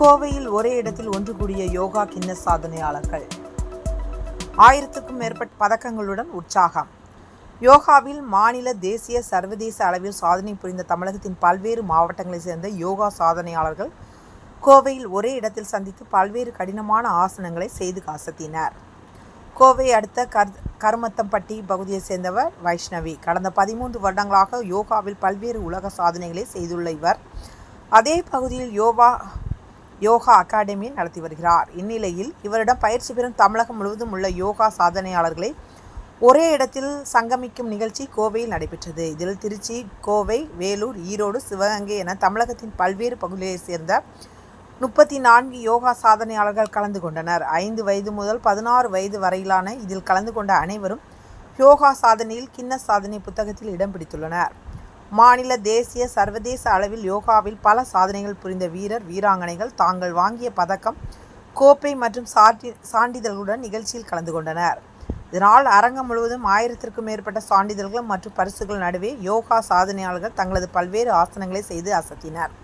கோவையில் ஒரே இடத்தில் ஒன்று கூடிய யோகா கிண்ண சாதனையாளர்கள். ஆயிரத்துக்கும் மேற்பட்ட பதக்கங்களுடன் உற்சாகம். யோகாவில் மாநில தேசிய சர்வதேச அளவில் சாதனை புரிந்த தமிழகத்தின் பல்வேறு மாவட்டங்களைச் சேர்ந்த யோகா சாதனையாளர்கள் கோவையில் ஒரே இடத்தில் சந்தித்து பல்வேறு கடினமான ஆசனங்களை செய்து காசத்தினர். கோவை அடுத்த கர் கருமத்தம்பட்டி பகுதியைச் சேர்ந்தவர் வைஷ்ணவி. கடந்த பதிமூன்று வருடங்களாக யோகாவில் பல்வேறு உலக சாதனைகளை செய்துள்ள இவர். அதே பகுதியில் யோகா யோகா அகாடமி நடத்தி வருகிறார். இந்நிலையில் இவரிடம் பயிற்சி பெறும் தமிழகம் முழுவதும் உள்ள யோகா சாதனையாளர்களை ஒரே இடத்தில் சங்கமிக்கும் நிகழ்ச்சி கோவையில் நடைபெற்றது. இதில் திருச்சி கோவை வேலூர் ஈரோடு சிவகங்கை என தமிழகத்தின் பல்வேறு பகுதிகளைச் சேர்ந்த முப்பத்தி நான்கு யோகா சாதனையாளர்கள் கலந்து கொண்டனர். ஐந்து வயது முதல் பதினாறு வயது வரையிலான இதில் கலந்து கொண்ட அனைவரும் யோகா சாதனையில் கின்ன சாதனை புத்தகத்தில் இடம் பிடித்துள்ளனர். மாநில தேசிய சர்வதேச அளவில் யோகாவில் பல சாதனைகள் புரிந்த வீரர் வீராங்கனைகள் தாங்கள் வாங்கிய பதக்கம் கோப்பை மற்றும் சாட்டி சான்றிதழ்களுடன் நிகழ்ச்சியில் கலந்து கொண்டனர். இதனால் அரங்கம் முழுவதும் ஆயிரத்திற்கும் மேற்பட்ட சான்றிதழ்கள் மற்றும் பரிசுகள் நடுவே யோகா சாதனையாளர்கள் தங்களது பல்வேறு ஆசனங்களை செய்து அசத்தினர்.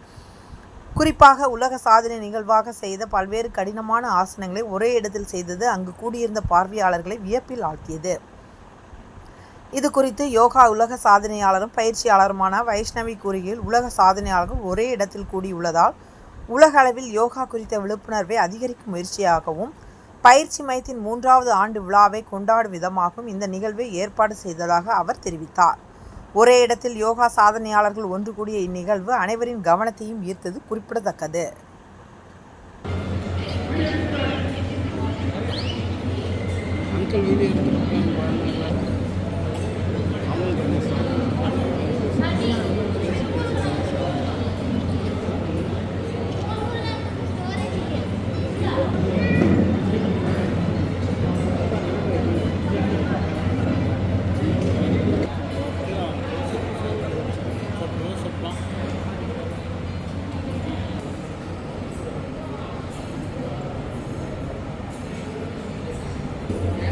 குறிப்பாக உலக சாதனை நிகழ்வாக செய்த பல்வேறு கடினமான ஆசனங்களை ஒரே இடத்தில் செய்தது அங்கு கூடியிருந்த பார்வையாளர்களை வியப்பில் ஆழ்த்தியது. இது குறித்து யோகா உலக சாதனையாளரும் பயிற்சியாளருமான வைஷ்ணவி கூறுகையில் உலக சாதனையாளர்கள் ஒரே இடத்தில் கூடியுள்ளதால் உலக அளவில் யோகா குறித்த விழிப்புணர்வை அதிகரிக்கும் முயற்சியாகவும் பயிற்சி மையத்தின் மூன்றாவது ஆண்டு விழாவை கொண்டாடும் விதமாகவும் இந்த நிகழ்வை ஏற்பாடு செய்ததாக அவர் தெரிவித்தார். ஒரே இடத்தில் யோகா சாதனையாளர்கள் ஒன்று கூடிய இந்நிகழ்வு அனைவரின் கவனத்தையும் ஈர்த்தது குறிப்பிடத்தக்கது. அங்கிள் வைஷ்ணவி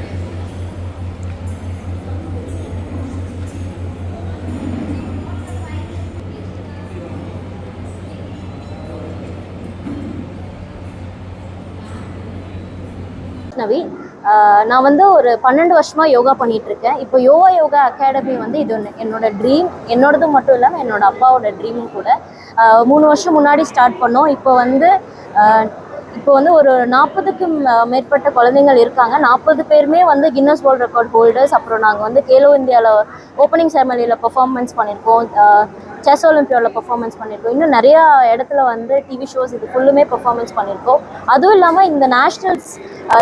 நவி நான் வந்து ஒரு பன்னெண்டு வருஷமா யோகா பண்ணிட்டு இருக்கேன் இப்போ யோகா யோகா அகாடமி வந்து இது ஒன்று என்னோட ட்ரீம் என்னோடது மட்டும் இல்லாமல் என்னோட அப்பாவோட ட்ரீமும் கூட. மூணு வருஷம் முன்னாடி ஸ்டார்ட் பண்ணோம். இப்போ வந்து இப்போ வந்து ஒரு நாற்பதுக்கும் மேற்பட்ட குழந்தைங்கள் இருக்காங்க. நாற்பது பேருமே வந்து கின்னஸ் வேர்ல்ட் ரெக்கார்ட் ஹோல்டர்ஸ் அப்புறம் நாங்கள் வந்து கேலோ இந்தியாவில் ஓப்பனிங் செரமனியில் பெர்ஃபார்மன்ஸ் பண்ணியிருக்கோம் செஸ் ஒலிம்பியாவில் பெர்ஃபார்மன்ஸ் பண்ணியிருக்கோம் இன்னும் நிறையா இடத்துல வந்து டிவி ஷோஸ் இது ஃபுல்லுமே பெர்ஃபார்மன்ஸ் பண்ணியிருக்கோம் அதுவும் இல்லாமல் இந்த nationals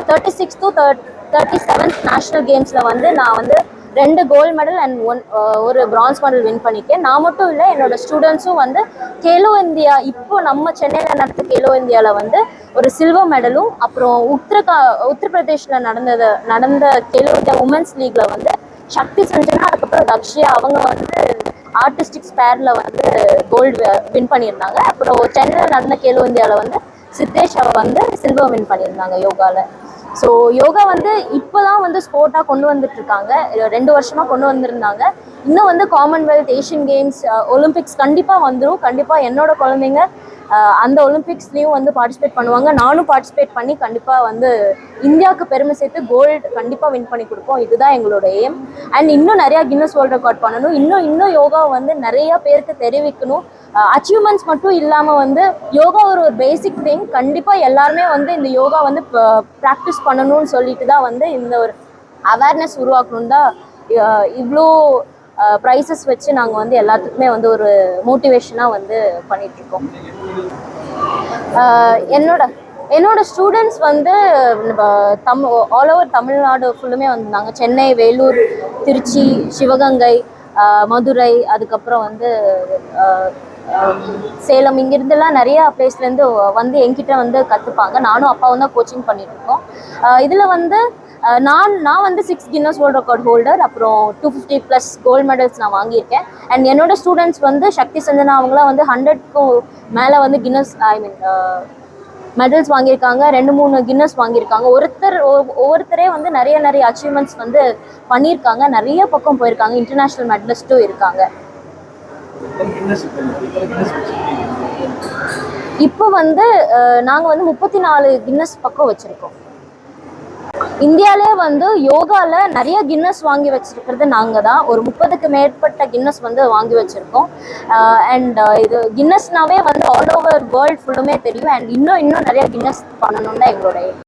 thirty six to third thirty seventh national கேம்ஸில் வந்து நான் வந்து ரெண்டு கோல்டு மெடல் அண்ட் ஒன் ஒரு பிரான்ஸ் மெடல் வின் பண்ணியிருக்கேன் நான் மட்டும் இல்லை என்னோட ஸ்டூடெண்ட்ஸும் வந்து கேலோ இந்தியா இப்போ நம்ம சென்னையில் நடந்த கேலோ இந்தியாவில் வந்து ஒரு சில்வர் மெடலும் அப்புறம் உத்தரகா உத்தரப்பிரதேஷில் நடந்தது நடந்த கேலோ இந்தியா உமன்ஸ் லீக்ல வந்து சக்தி சஞ்சனா அதுக்கப்புறம் தக்ஷியா அவங்க வந்து ஆர்டிஸ்டிக் ஸ்பேரில் வந்து கோல்டு வின் பண்ணியிருந்தாங்க. அப்புறம் சென்னையில் நடந்த கேலோ இந்தியாவில் வந்து சித்தேஷ் வந்து சில்வர் வின் பண்ணியிருந்தாங்க யோகாவில் ஸோ யோகா வந்து இப்போ தான் வந்து ஸ்போர்ட்டாக கொண்டு வந்துட்டு இருக்காங்க ரெண்டு வருஷமாக கொண்டு வந்திருந்தாங்க. இன்னும் வந்து காமன்வெல்த் ஏஷியன் கேம்ஸ் ஒலிம்பிக்ஸ் கண்டிப்பாக வந்துடும் கண்டிப்பாக என்னோட குழந்தைங்க அந்த ஒலிம்பிக்ஸ்லேயும் வந்து பார்ட்டிசிபேட் பண்ணுவாங்க. நானும் பார்ட்டிசிபேட் பண்ணி கண்டிப்பாக வந்து இந்தியாவுக்கு பெருமை சேர்த்து கோல்டு கண்டிப்பாக வின் பண்ணி கொடுப்போம். இதுதான் எங்களோட எய்ம் அண்ட் இன்னும் நிறையா கின்னஸ் வேர்ல்ட் ரெக்கார்ட் பண்ணணும். இன்னும் இன்னும் யோகா வந்து நிறைய பேருக்கு தெரிவிக்கணும். அச்சீவ்மெண்ட்ஸ் மட்டும் இல்லாமல் வந்து யோகா ஒரு ஒரு பேசிக் திங் கண்டிப்பாக எல்லாருமே வந்து இந்த யோகா வந்து ப்ராக்டிஸ் பண்ணணும்னு சொல்லிட்டு தான் வந்து இந்த ஒரு அவேர்னஸ் உருவாக்கணும் தான் இவ்வளோ ப்ரைஸஸ் வச்சு நாங்கள் வந்து எல்லாத்துக்குமே வந்து ஒரு மோட்டிவேஷனாக வந்து பண்ணிகிட்ருக்கோம் என்னோட என்னோட ஸ்டூடெண்ட்ஸ் வந்து தம் ஆல் ஓவர் தமிழ்நாடு ஃபுல்லுமே வந்திருந்தாங்க. சென்னை வேலூர் திருச்சி சிவகங்கை மதுரை அதுக்கப்புறம் வந்து சேலம் இங்கிருந்தெல்லாம் நிறையா பிளேஸ்லேருந்து வந்து என்கிட்ட வந்து கற்றுப்பாங்க நானும் அப்பாவும் தான் கோச்சிங் பண்ணிட்டுருக்கோம் இதில் வந்து நான் நான் வந்து six Guinness world record holder அப்புறம் two fifty plus gold medals நான் வாங்கியிருக்கேன். அண்ட் என்னோட ஸ்டூடெண்ட்ஸ் வந்து சக்தி சந்தனா அவங்களாம் வந்து ஹண்ட்ரட்க்கும் மேலே வந்து கின்னஸ் ஐ மீன் மெடல்ஸ் வாங்கியிருக்காங்க. ரெண்டு மூணு கின்னஸ் வாங்கியிருக்காங்க. ஒருத்தர் ஒவ்வொருத்தரே வந்து நிறைய நிறைய அச்சீவ்மெண்ட்ஸ் வந்து பண்ணியிருக்காங்க. நிறைய பக்கம் போயிருக்காங்க. இன்டர்நேஷ்னல் மெடலிஸ்ட்டும் இருக்காங்க. இப்போ வந்து நாங்கள் வந்து முப்பத்தி நாலு கின்னஸ் பக்கம் வச்சுருக்கோம். இந்தியாவிலே வந்து யோகாவில் நிறைய கின்னஸ் வாங்கி வச்சுருக்கிறது நாங்கள் தான் ஒரு முப்பதுக்கு மேற்பட்ட கின்னஸ் வந்து வாங்கி வச்சுருக்கோம். அண்ட் இது கின்னஸ்னாவே வந்து ஆல் ஓவர் வேர்ல்ட் ஃபுல்லுமே தெரியும். அண்ட் இன்னும் இன்னும் நிறைய கின்னஸ் பண்ணணும் தான் எங்களுடைய.